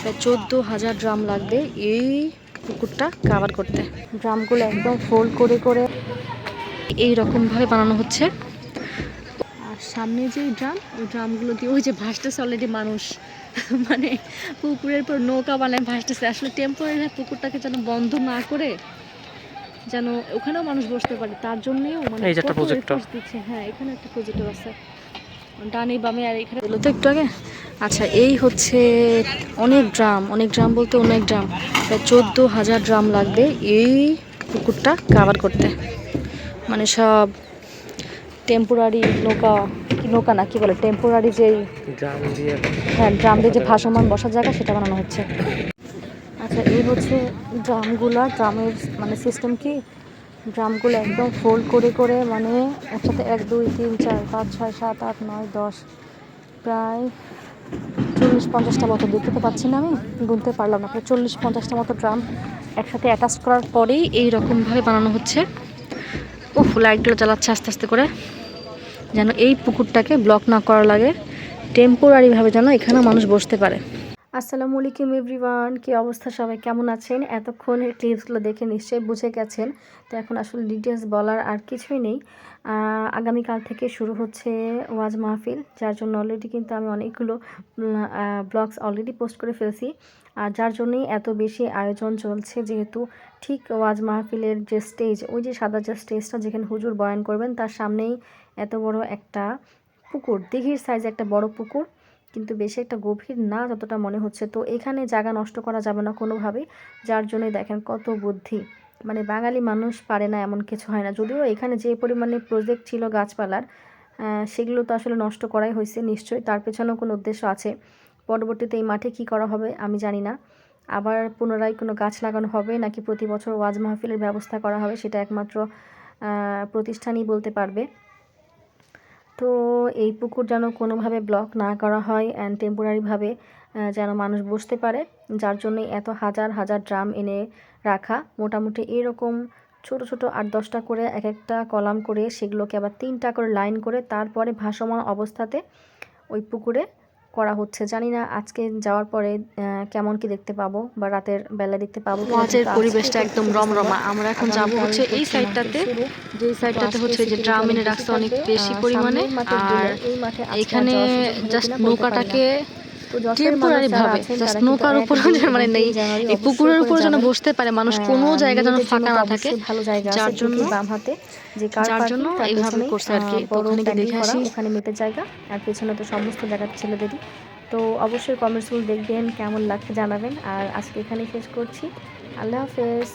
প্রায় চোদ্দ হাজার ড্রাম লাগবে এই পুকুরটা কাভার করতে। ড্রামগুলো একদম ফোল্ড করে করে এই রকমভাবে বানানো হচ্ছে। আর সামনে যে ড্রাম ওই ড্রামগুলো দিয়ে ওই যে ভাসতেছে অলরেডি মানুষ। মানে পুকুরের পর নৌকা বানায় ভাসতেছে। আসলে টেম্পোরারি পুকুরটাকে যেন বন্ধ না করে যেন ওখানেও মানুষ বসতে পারে। তার জন্যই মানে এই যে একটা কত দিচ্ছে। হ্যাঁ এখানে একটা প্রজেক্টর আছে। ডানে বামে আর এখানে এলো তো একটু আগে। আচ্ছা এই হচ্ছে অনেক ড্রাম অনেক ড্রাম বলতে অনেক ড্রাম। প্রায় চোদ্দ হাজার ড্রাম লাগবে এই পুকুরটা কাভার করতে। মানে সব টেম্পোরারি নৌকা কি নৌকা না কি বলে টেম্পোরারি যেই ড্রাম দিয়ে হ্যাঁ ড্রাম দিয়ে যে ভাসমান বসার জায়গা সেটা বানানো হচ্ছে। আচ্ছা এই হচ্ছে ড্রামগুলা ড্রামের মানে সিস্টেম কি? ড্রামগুলো একদম ফোল্ড করে করে মানে একসাথে এক, দুই, তিন, চার, পাঁচ, ছয়, সাত, আট, নয়, দশ, প্রায় চল্লিশ, পঞ্চাশটা মতো। দেখতে তো পাচ্ছি না আমি, গুনতে পারলাম না। প্রায় চল্লিশ, পঞ্চাশটা মতো ড্রাম একসাথে অ্যাটাচ করার পরেই এই রকমভাবে বানানো হচ্ছে। ও লাইটগুলো জ্বালাচ্ছে আস্তে আস্তে করে। যেন এই পুকুরটাকে ব্লক না করা লাগে। টেম্পোরারিভাবে যেন এখানে মানুষ বসতে পারে। আসসালামু আলাইকুম এভরিওয়ান, কি অবস্থা সবাই? কেমন আছেন? এতক্ষণের ক্লিপসগুলো দেখে নিশ্চয়ই বুঝে গেছেন। তো এখন আসলে ডিটেলস বলার আর কিছুই নেই। আগামীকাল থেকে শুরু হচ্ছে ওয়াজ মাহফিল, যার জন্য অলরেডি কিন্তু আমি অনেকগুলো ব্লগস অলরেডি পোস্ট করে ফেলছি। আর যার জন্যই এত বেশি আয়োজন চলছে, যেহেতু ঠিক ওয়াজ মাহফিলের যে স্টেজ ওই যে সাদা যে স্টেজটা যেখানে হুজুর বয়ান করবেন, তার সামনেই এত বড় একটা পুকুর, দিঘির সাইজ একটা বড় পুকুর। কিন্তু বেশি একটা গভীর না যতটা মনে হচ্ছে। তো এখানে জায়গা নষ্ট করা যাবে না কোনোভাবেই। যার জন্য দেখেন কত বুদ্ধি। মানে বাঙালি মানুষ পারে না এমন কিছু হয় না। যদিও এখানে যে পরিমাণে প্রজেক্ট ছিল গাছপালার সেগুলো তো আসলে নষ্ট করাই হয়েছে নিশ্চয়ই। তার পেছনেও কোনো উদ্দেশ্য আছে। পরবর্তীতে এই মাঠে কি করা হবে আমি জানি না। আবার পুনরায় কোনো গাছ লাগানো হবে নাকি প্রতি বছর ওয়াজ মাহফিলের ব্যবস্থা করা হবে সেটা একমাত্র প্রতিষ্ঠানই বলতে পারবে। তো এই পুকুর যেন কোনোভাবে ব্লক না করা হয় অ্যান্ড টেম্পোরারিভাবে যেন মানুষ বসতে পারে, যার জন্য এত হাজার হাজার ড্রাম এনে রাখা। মোটামুটি এরকম ছোট ছোট আট দশটা করে এক একটা কলাম করে সেগুলোকে আবার তিনটা করে লাইন করে তারপরে ভাসমান অবস্থাতে ওই পুকুরে করা হচ্ছে জানি না আজকে যাওয়ার পরে কেমন কি দেখতে পাবো বা রাতের বেলা দেখতে পাবো পরিবেশটা একদম রমরমা আমরা এখন যাব হচ্ছে এই সাইডটাতে। যে সাইডটাতে হচ্ছে যে ড্রাম এনে অনেক রাখছে বেশি অনেক বেশি পরিমাণে আর এখানে জাস্ট। নৌকাটাকে টেম্পোরারি ভাবে? জাস্ট নৌকার উপর মানে নেই এই পুকুরের করে উপর যেন বসতে পারে মানুষ কোনো জায়গা যেন ফাঁকা না থাকে। ভালো জায়গা যার জন্য বাম হাতে যে কার যার জন্য এইভাবে করছে আর কি। ওখানে দেখে আসি। ওখানে মেয়েদের জায়গা আর পেছনে তো সমস্ত জায়গা ছেলেদেরই তো অবশ্যই কমেন্টসগুলো দেখবেন কেমন লাগছে জানাবেন। আর আজকে এখানেই শেষ করছি। আল্লাহ হাফেজ।